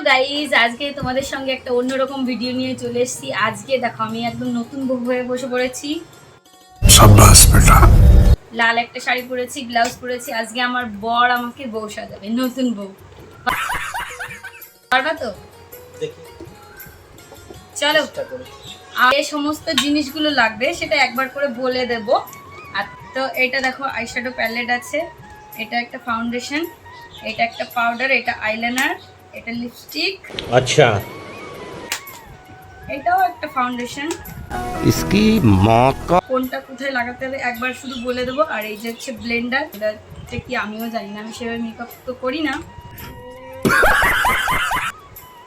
Hello guys আজকে তোমাদের সঙ্গে একটা অন্যরকম ভিডিও নিয়ে চলে এসেছি। আজকে দেখো আমি একদম নতুন বউ হয়ে বসে পড়েছি। লাল একটা শাড়ি পরেছি ব্লাউজ পরেছি। আজকে আমার বর আমাকে বউ সাজাবে নতুন বউ। পারবা তো? চলো। আর এই সমস্ত জিনিসগুলো লাগবে সেটা একবার করে বলে দেব। আর তো এটা দেখো আইশ্যাডো প্যালেট আছে। এটা একটা ফাউন্ডেশন এটা একটা পাউডার এটা আইলাইনার এটা লিপস্টিক আচ্ছা। এটাও একটা ফাউন্ডেশন ইসকি মাকা কোনটা কোথায় লাগাতে হবে একবার শুধু বলে দেবো। আর এই যে হচ্ছে ব্লেন্ডার এটা কি আমিও জানি না আমি সেভাবে মেকআপ তো করি না।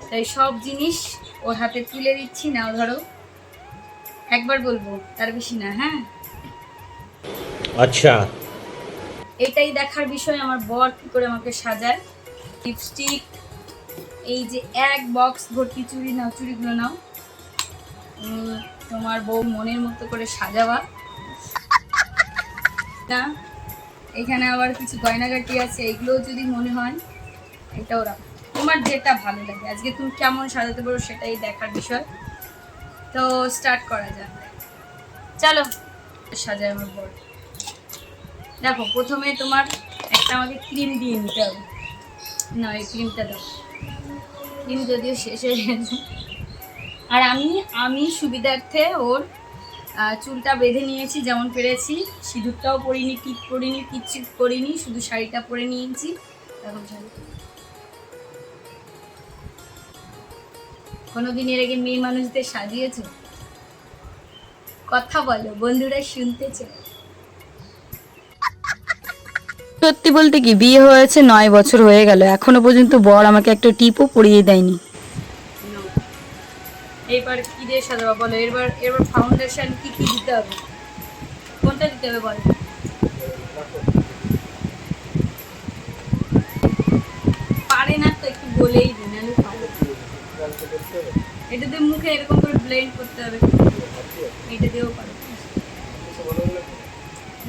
তাই সব জিনিস ওর হাতে তুলে দিচ্ছি না ধরো। একবার বলব তার বেশি না হ্যাঁ? আচ্ছা। এটাই দেখার বিষয় আমার বর কি করে আমাকে সাজায়। লিপস্টিক এই যে এক বক্স ভর্তি চুড়ি নাও, চুড়িগুলো নাও। তোমার বউ মনের মতো করে সাজাবা। না, এখানে আবার কিছু গয়নাগাটি আছে, এগুলোও যদি মনে হয় এটাও রাখো তোমার যেটা ভালো লাগে, আজকে তুমি কেমন সাজাতে পারো সেটাই দেখার বিষয়। তো স্টার্ট করা যাক। চলো সাজায় আমার বর। দেখো, প্রথমে তোমার একটা আমাকে ক্রিম দিয়ে নিতে হবে। না, এই ক্রিমটা দাও। ক্রিম যদিও শেষ হয়ে গেছে। আর আমি আমি সুবিধার্থে ওর চুলটা বেঁধে নিয়েছি, যেমন পেরেছি। সিঁদুরটাও পরিনি টিপ পরিনি, কিচ্ছু করিনি শুধু শাড়িটা পরে নিয়েছি। এখন কোনোদিন এর আগে মেয়ে মানুষদের সাজিয়েছো? কথা বলো, বন্ধুরা শুনতে চায় সত্যি বলতে কি, বিয়ে হয়েছে নয় বছর হয়ে গেল। এখনও পর্যন্ত বর আমাকে একটা টিপও পরিয়ে দেয়নি। এবার কি দিয়ে সাজাবো বলো? এবার এবার ফাউন্ডেশন কি কি দিতে হবে? কোনটা দিতে হবে বলো? পারে না তো, একটু বলেই দিন আমি এটা দিয়ে মুখে এরকম করে ব্লেন্ড করতে হবে। এটা দিয়েও পারো।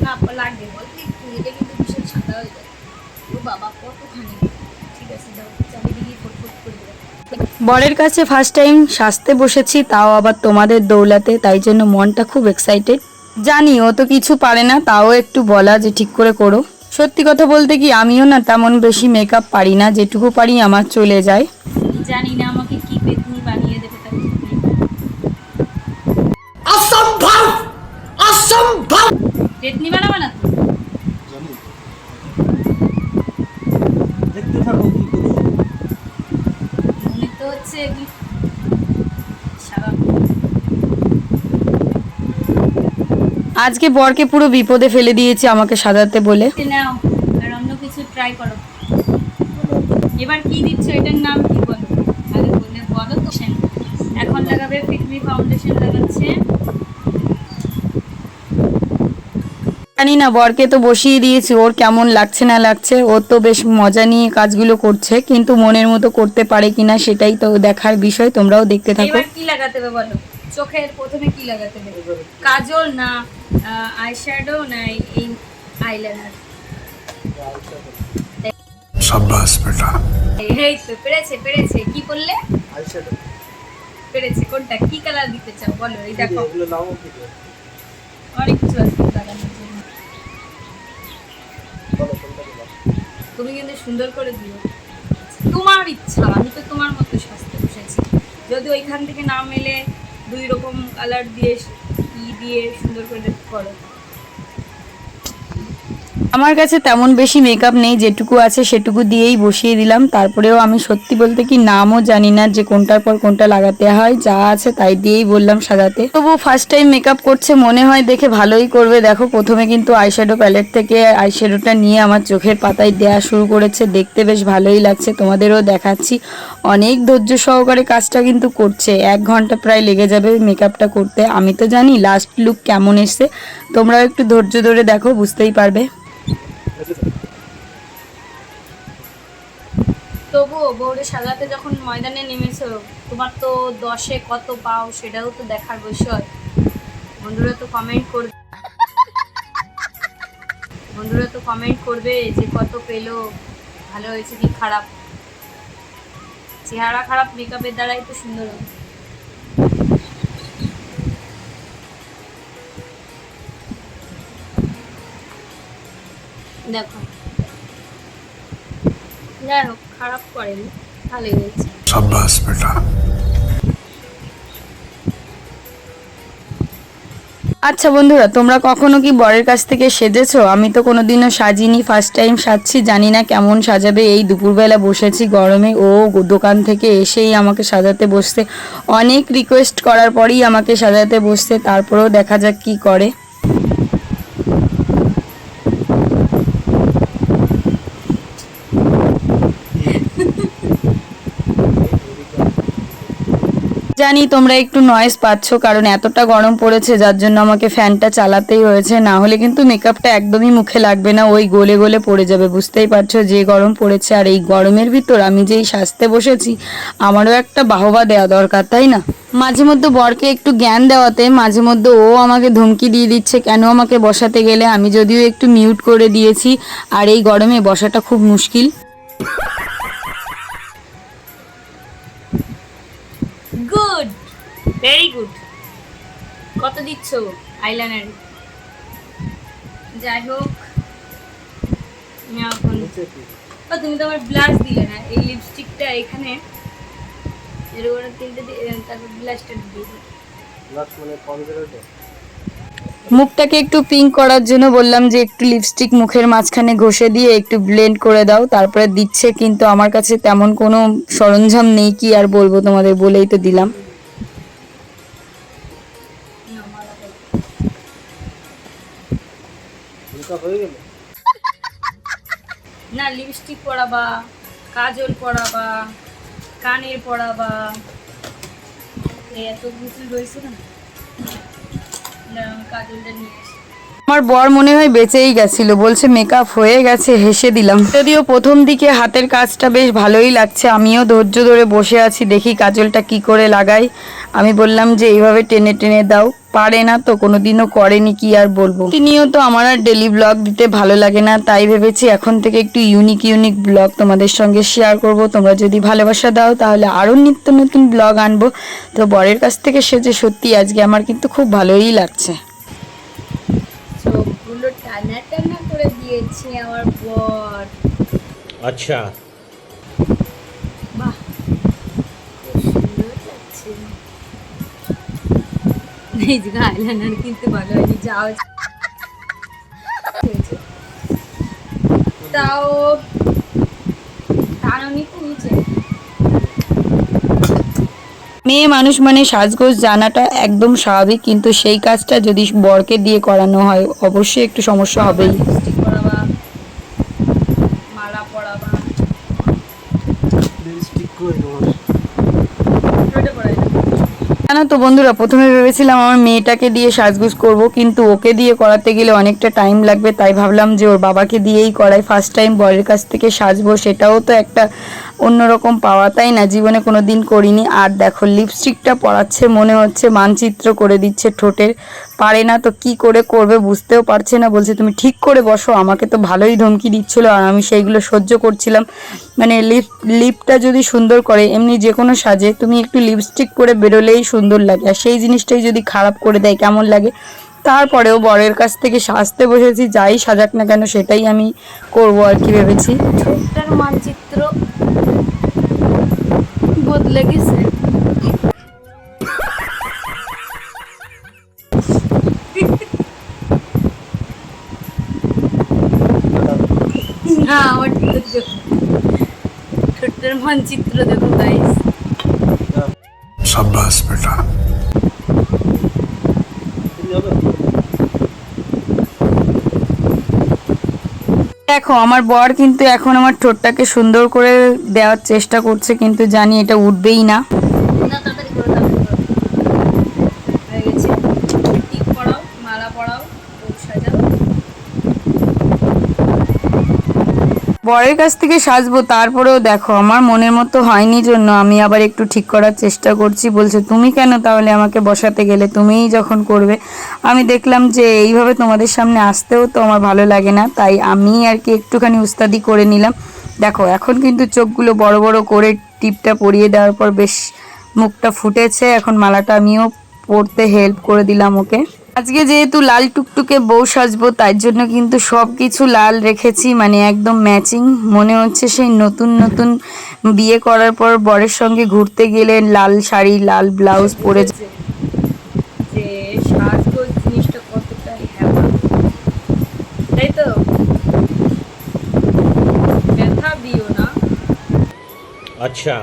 না, লাগবে। বল সাদা হয়ে যায়। ও বাবা কতখানি ঠিক আছে দাও চারিদিকে ফুটফুট করে দেবো। বরের কাছে ফার্স্ট টাইম সাজতে বসেছি তাও আবার তোমাদের দৌলাতে তাই জন্য মনটা খুব এক্সাইটেড জানি ও তো কিছু পারে না তাও একটু বলা যে ঠিক করে করো। সত্যি কথা বলতে কি আমিও না তেমন বেশি মেকআপ পারি না যেটুকু পারি আমার চলে যায়। জানি না আমাকে কি পেতনি বানিয়ে দেবে ঠিক নেই। পেতনি বানাবে না আজকে বরকে পুরো বিপদে ফেলে দিয়েছি আমাকে সাজাতে বলে। নাও আর অন্য কিছু ট্রাই করো। এবার কি দিচ্ছ? এটার নাম কি বলো আগে বলে বলো তো সেন। এখন লাগাবে ফিটমি ফাউন্ডেশন লাগাচ্ছে জানি না বরকে তো বসিয়ে দিয়েছি ওর কেমন লাগছে না লাগছে ও তো বেশ মজা নিয়ে কাজগুলো করছে কিন্তু মনের মতো করতে পারে কিনা সেটাই তো দেখার বিষয় তোমরাও দেখতে থাকো। কি লাগাতে হবে বলো? চোখের প্রথমে কি লাগাতে হবে? কাজল না আইশ্যাডো না এই আইলাইনার সাব্বাস বেটা। এই তো পেরেছে পেরেছে। কি করলে? আইশ্যাডো পেরেছে কোনটা? কি কালার দিতে চাও? বলো এই দেখো। এগুলো নাও কি অনেক কিছু আছে তুমি কিন্তু সুন্দর করে দিও তোমার ইচ্ছা, আমি তো তোমার মতো সাজতে বসেছি যদি ওইখান থেকে না মেলে দুই রকম কালার দিয়ে ই দিয়ে সুন্দর করে করো। আমার কাছে তেমন বেশি মেকআপ নেই, যেটুকু আছে সেটুকু দিয়েই বসিয়ে দিলাম। তারপরেও আমি সত্যি বলতে কি নামও জানি না যে কোনটার পর কোনটা লাগাতে হয়, যা আছে তাই দিয়েই বললাম সাজাতে। তবু ফার্স্ট টাইম মেকআপ করছে, মনে হয় দেখে ভালোই করবে। দেখো, প্রথমে কিন্তু আইশ্যাডো প্যালেট থেকে আইশ্যাডোটা নিয়ে আমার চোখের পাতায় দেয়া শুরু করেছে। দেখতে বেশ ভালোই লাগছে, তোমাদেরও দেখাচ্ছি। অনেক ধৈর্য সহকারে কাজটা কিন্তু করছে। এক ঘণ্টা প্রায় লেগে যাবে মেকআপটা করতে। আমি তো জানি লাস্ট লুক কেমন এসছে। তোমরাও একটু ধৈর্য ধরে দেখো, বুঝতেই পারবে। তবুও বউরে সাজাতে যখন ময়দানে নেমেছো, তোমার তো দশে কত পাও সেটাও তো দেখার বিষয়। বন্ধুরা তো কমেন্ট করবে। বন্ধুরা তো কমেন্ট করবে যে কত পেল, ভালো হয়েছে কি খারাপ? চেহারা খারাপ মেকআপের দ্বারাই তো সুন্দর। দেখো। যাই হোক। খারাপ সাব্বাস বেটা। আচ্ছা বন্ধুরা তোমরা কখনো কি বরের কাছ থেকে সেজেছো? আমি তো কোনোদিনও সাজিনি ফার্স্ট টাইম সাজছি জানি না কেমন সাজাবে। এই দুপুরবেলা বসেছি গরমে ও দোকান থেকে এসেই আমাকে সাজাতে বসতে অনেক রিকোয়েস্ট করার পরই আমাকে সাজাতে বসতে তারপরেও দেখা যাক কি করে। জানি তোমরা একটু নয়েজ পাচ্ছ, কারণ এতটা গরম পড়েছে, যার জন্য আমাকে ফ্যানটা চালাতেই হয়েছে। না হলে কিন্তু মেকআপটা একদমই মুখে লাগবে না, ওই গলে গলে পড়ে যাবে, বুঝতেই পারছ? যে গরম পড়েছে আর এই গরমের ভিতর আমি যেই সাজতে বসেছি, আমারও একটা বাহবা দেওয়া দরকার, তাই না? মাঝে মধ্যে বরকে একটু জ্ঞান দেওয়াতে, মাঝে মধ্যে ও আমাকে ধমকি দিয়ে দিচ্ছে, কেন আমাকে বসাতে গেলে? আমি যদিও একটু মিউট করে দিয়েছি, আর এই গরমে বসাটা খুব মুশকিল। গুড। ভেরি গুড কত দিচ্ছ আইলাইনার? যাই হোক ও, তুমি তো আমার ব্লাশ দিলে না এই লিপস্টিকটা এখানে। এরকম তিনটে তারপর ব্লাশটা দিয়ে দিই। মুখটাকে একটু পিঙ্ক করার জন্য বললাম যে একটু লিপস্টিক মুখের মাঝখানে ঘষে দিয়ে একটু ব্লেন্ড করে দাও তারপরে দিচ্ছে কিন্তু আমার কাছে তেমন কোনো সরঞ্জাম নেই কি আর বলব তোমাদের বলেই তো দিলাম। না লিপস্টিক পরাবা কাজল পরাবা কানের এই এত কিছু রয়েছে না? আমার বর মনে হয় বেঁচেই গেছিল, বলছে মেকআপ হয়ে গেছে, হেসে দিলাম। যদিও প্রথম দিকে হাতের কাজটা বেশ ভালোই লাগছে, আমিও ধৈর্য ধরে বসে আছি, দেখি কাজলটা কি করে লাগাই। আমি বললাম যে, এইভাবে টেনে টেনে দাও। পারে না তো কোনোদিনও করেনি কি আর বলব? তিনিও তো আমার আর ডেলি ব্লগ দিতে ভালো লাগে না তাই ভেবেছি এখন থেকে একটু ইউনিক ইউনিক ব্লগ তোমাদের সঙ্গে শেয়ার করব। তোমরা যদি ভালোবাসা দাও তাহলে আরও নিত্য নতুন ব্লগ আনব। তো বরের কাছ থেকে সে যে সত্যি আজকে আমার কিন্তু খুব ভালোই লাগছে। আচ্ছা। বাহ সুন্দর লাগছে। আইলাইনার কিনতে ভালো হয়নি। তাও মেয়ে মানুষ মানে সাজগোজ জানাটা একদম স্বাভাবিক কিন্তু সেই কাজটা যদি বরকে দিয়ে করানো হয় অবশ্যই একটু সমস্যা হবেই মালা না। জানো তো বন্ধুরা, প্রথমে ভেবেছিলাম আমার মেয়েটাকে দিয়ে সাজগুজ করব, কিন্তু ওকে দিয়ে করাতে গেলে অনেকটা টাইম লাগবে, তাই ভাবলাম যে ওর বাবাকে দিয়েই করাই। ফার্স্ট টাইম বরের কাছ থেকে সাজবো, সেটাও তো একটা অন্যরকম পাওয়া। তাই না? জীবনে কোনো দিন করিনি। আর দেখো লিপস্টিকটা পরাচ্ছে মনে হচ্ছে, মানচিত্র করে দিচ্ছে ঠোঁটের। পারে না তো কি করে করবে বুঝতেও পারছে না। বলছে, তুমি ঠিক করে বসো, আমাকে তো ভালোই ধমকি দিচ্ছিল আর আমি সেইগুলো সহ্য করছিলাম। মানে লিপ লিপটা যদি সুন্দর করে, এমনি যে কোনো সাজে, তুমি একটু লিপস্টিক করে বেরোলেই সুন্দর লাগে। আর সেই জিনিসটাই যদি খারাপ করে দেয়, কেমন লাগে? তারপরেও বরের কাছ থেকে সাজতে বসেছি, যাই সাজাক না কেন, সেটাই আমি করব আর কি ভেবেছি। মানচিত্র बहुत लगी से हाँ छोटे चित्र देखो बेटा। দেখো, আমার বর কিন্তু এখন আমার ঠোঁটটাকে সুন্দর করে দেওয়ার চেষ্টা করছে, কিন্তু জানি এটা উঠবেই না তাড়াতাড়ি করো তাড়াতাড়ি করো হয়ে গেছে টিপ পড়াও মালা পড়াও বউ সাজাও বরের কাছ থেকে সাজবো, তারপরেও দেখো, আমার মনের মতো হয়নি জন্য আমি আবার একটু ঠিক করার চেষ্টা করছি। বলছে, তুমি কেন তাহলে আমাকে বসাতে গেলে? তুমিই যখন করবে। আমি দেখলাম যে এইভাবে তোমাদের সামনে আসতেও তো আমার ভালো লাগে না, তাই আমি আর কি একটুখানি উস্তাদি করে নিলাম। দেখো, এখন কিন্তু চোখগুলো বড় বড় করে টিপটা পরিয়ে দেওয়ার পর বেশ মুখটা ফুটেছে। এখন মালাটা আমিও পরতে হেল্প করে দিলাম ওকে। আজকে যেহেতু লাল টুকটুকে বউ সাজবো তার জন্য কিন্তু সব কিছু লাল রেখেছি মানে একদম ম্যাচিং মনে হচ্ছে সেই নতুন নতুন বিয়ে করার পর বরের সঙ্গে ঘুরতে গেলে লাল শাড়ি লাল ব্লাউজ পরে আচ্ছা।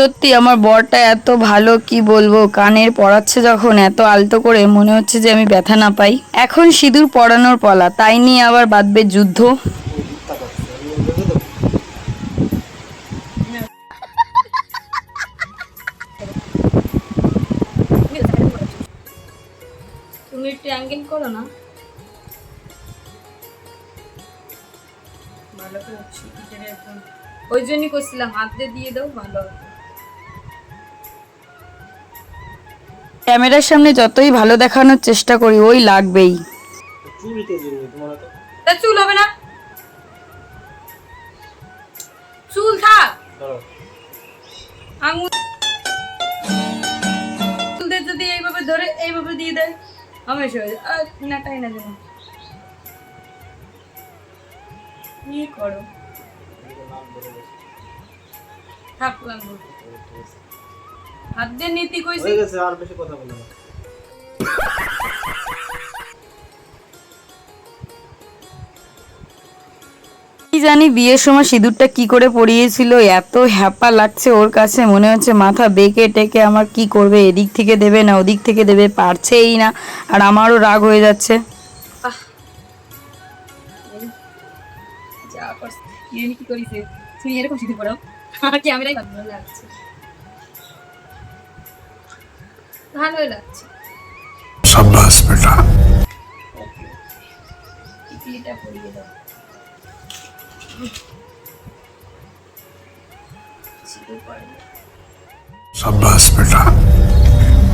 সত্যি আমার বরটা এত ভালো, কি বলব? কানের পড়াচ্ছে যখন, এত আলতো করে, মনে হচ্ছে যে আমি ব্যথা না পাই। এখন সিঁদুর পরানোর পলা, তাই নিয়ে আবার বাঁধবে যুদ্ধ। ওই জন্যই করছিলাম, হাত দিয়ে দাও, ভালো হবে। ক্যামেরার সামনে যতই ভালো দেখানোর চেষ্টা করি, ওই লাগবেই। চুল হবে না। চুল থাক। আঙুল যদি এইভাবে ধরে, এইভাবে দিয়ে দেয় হামেশা হয়ে না, তাই না কি করো। থাক, লাগবো। হাত দিয়ে নীতি কইছি। হয়ে গেছে আর বেশি কথা বলব কি জানি বিয়ের সময় সিঁদুরটা কি করে পরিয়েছিল এত হ্যাপা লাগছে ওর কাছে মনে হচ্ছে মাথা বেঁকে টেকে আমার কি করবে এদিক থেকে দেবে না ওদিক থেকে দেবে পারছেই না আর আমারও রাগ হয়ে যাচ্ছে। আহ। যা করছে। কি করিছে। তুমি এরকম শিখে পড়ো আমার ক্যামেরাই ভালো লাগছে। ভালোই লাগছে शाबाश बेटा টিকলিটা পরিয়ে দাও সিঁদুর পরিয়ে দাও। शाबाश बेटा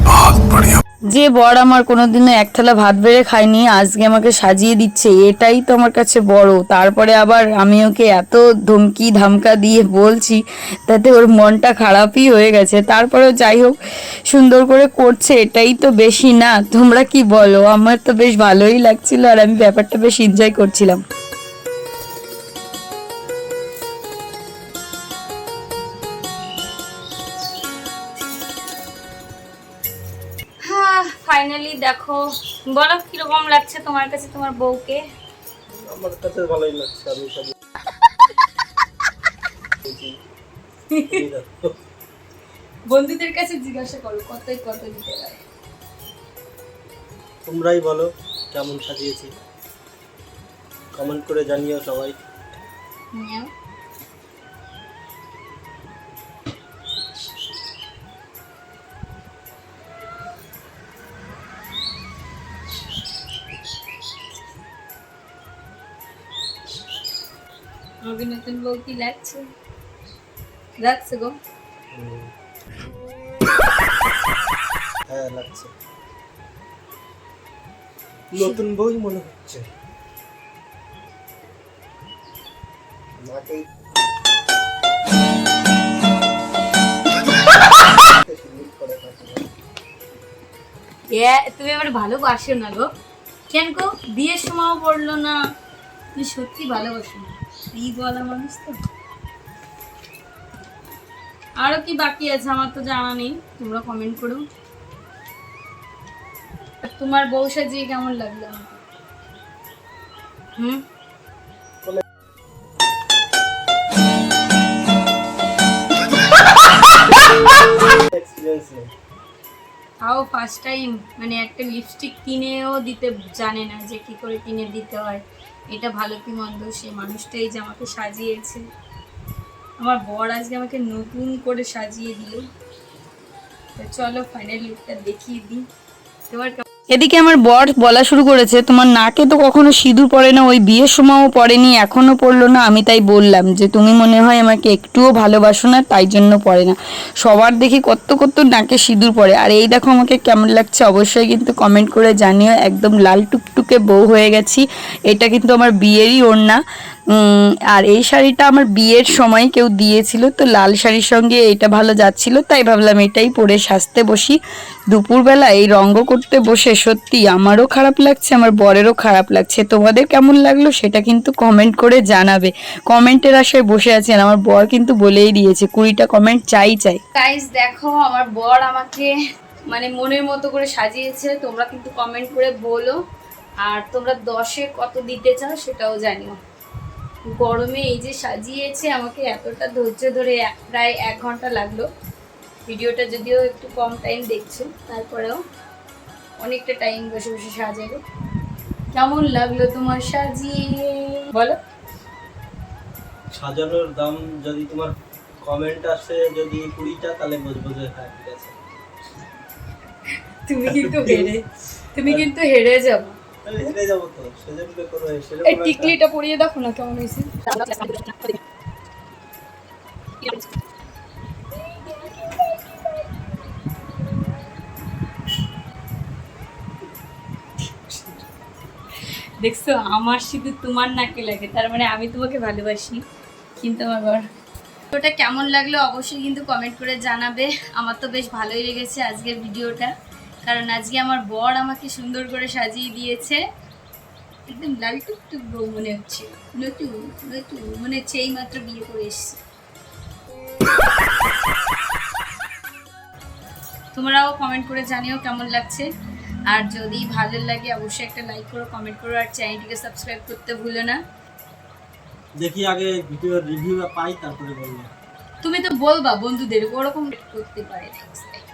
बहुत बढ़िया যে বর আমার কোনোদিনও এক থালা ভাত বেড়ে খায়নি, আজকে আমাকে সাজিয়ে দিচ্ছে, এটাই তো আমার কাছে বড়। তারপরে আবার আমি ওকে এত ধমকি ধামকা দিয়ে বলছি, তাতে ওর মনটা খারাপই হয়ে গেছে। তারপরেও যাই হোক, সুন্দর করে করছে, এটাই তো বেশি না। তোমরা কি বলো? আমার তো বেশ ভালোই লাগছিল আর আমি ব্যাপারটা বেশ এনজয় করছিলাম। ফাইনালি দেখো বলো কীরকম লাগছে তোমার কাছে তোমার বউকে? আমার কাছে ভালোই লাগছে আমি সব বন্ধুদের কাছে জিজ্ঞাসা করো কতই কত দিতে পারে? তোমরাই বলো কেমন সাজিয়েছি। কমেন্ট করে জানিও সবাই। আমাকে নতুন বউ কি লাগছে? লাগছে গো। হ্যাঁ লাগছে। নতুন বই মনে হচ্ছে। তুমি এবার ভালোবাসো না গো। কেন গো? বিয়ের সময়ও পড়ল না। তুমি সত্যি ভালোবাসো এই বলা মানুষ তো। আরও কি বাকি আছে আমার তো জানা নেই। তোমরা কমেন্ট করো। তোমার বউ সাজিয়ে কেমন লাগল? হুম? তাও ফার্স্ট টাইম মানে একটা লিপস্টিক কিনেও দিতে জানে না যে কি করে কিনে দিতে হয়। এটা ভালো কি মন্দ, সেই মানুষটাই যে আমাকে সাজিয়েছে। আমার বর আজকে আমাকে নতুন করে সাজিয়ে দিল। তো চলো ফাইনাল লুকটা দেখিয়ে দিই। তোমার এদিকে আমার বর বলা শুরু করেছে, তোমার নাকে তো কখনো সিঁদুর পড়ে না, ওই বিয়ের সময়ও পড়েনি, এখনও পড়ল না। আমি তাই বললাম যে, তুমি মনে হয় আমাকে একটুও ভালোবাসো না, তাই জন্য পড়ে না। সবার দেখি কত কত নাকে সিঁদুর পড়ে। আর এই দেখো আমাকে কেমন লাগছে, অবশ্যই কিন্তু কমেন্ট করে জানিও। একদম লাল টুকটুকে বউ হয়ে গেছি। এটা কিন্তু আমার বিয়েরই ওড়না। আর এই শাড়িটা আমার বিয়ের সময় কেউ দিয়েছিল, তো লাল শাড়ির সঙ্গে এটা ভালো যাচ্ছিল, তাই ভাবলাম এটাই পরে সাজতে বসি। দুপুরবেলা এই রঙ্গ করতে বসে সত্যি আমারও খারাপ লাগছে, আমার বরেরও খারাপ লাগছে। তোমাদের কেমন লাগল সেটা কিন্তু কমেন্ট করে জানাবে। কমেন্টের আশায় বসে আছেন আমার বর কিন্তু বলেই দিয়েছে, কুড়িটা কমেন্ট চাই চাই। গাইস দেখো, আমার বর আমাকে মানে মনের মতো করে সাজিয়েছে, তোমরা কিন্তু কমেন্ট করে বলো। আর তোমরা দশে কত দিতে চাও সেটাও জানিও। গরমে এই যে সাজিয়েছে আমাকে এতটা ধৈর্য ধরে প্রায় এক ঘণ্টা লাগল। ভিডিওটা যদিও একটু কম টাইম দেখছ তারপরেও অনেকটা টাইম বসে বসে সাজালো কেমন লাগল তোমার সাজিয়ে? বলো। সাজানোর দাম যদি তোমার কমেন্ট আসে যদি কুড়িটা তাহলে বুঝব যে হ্যাঁ ঠিক আছে। তুমি কিন্তু হেরে তুমি কিন্তু হেরে যাব। হেরে যাব তো সেজন্য কোনো এই টিকলিটা পরিয়ে দেখো না কেমন হয়েছে। দেখছ আমার শুধু তোমার নাকে লাগে তার মানে আমি তোমাকে ভালোবাসি কিন্তু আমার বর ওটা কেমন লাগল অবশ্যই কিন্তু কমেন্ট করে জানাবে আমার তো বেশ ভালোই লেগেছে আজকের ভিডিওটা। কারণ আজকে আমার বর আমাকে সুন্দর করে সাজিয়ে দিয়েছে। একদম লাল টুকটুক বউ মনে হচ্ছে। নতুন নতুন মনে হচ্ছে এই মাত্র বিয়ে করে এসছে। তোমরাও কমেন্ট করে জানিও কেমন লাগছে। আর যদি ভালো লাগে অবশ্যই একটা লাইক করো কমেন্ট করো আর চ্যানেলটিকে সাবস্ক্রাইব করতে ভুলো না। দেখি আগে ভিডিওর রিভিউ পাই তারপরে বলব। তুমি তো বলবা বন্ধুদের ওরকম করতে পারে। না expect।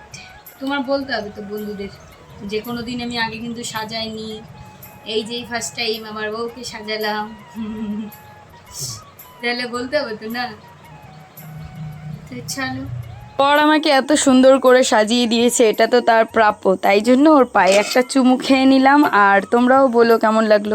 তোমার বলতে হবে তো বন্ধুদের যে কোনো দিন আমি আগে কিন্তু সাজাইনি, এই যেই ফার্স্ট টাইম আমার বউকে সাজালাম। তাহলে বলতে হবে তো না? তো চলো। আমাকে এত সুন্দর করে সাজিয়ে দিয়েছে, এটা তো তার প্রাপ্য, তাই জন্য ওর পায়ে একটা চুমু খেয়ে নিলাম, আর তোমরাও বলো কেমন লাগল।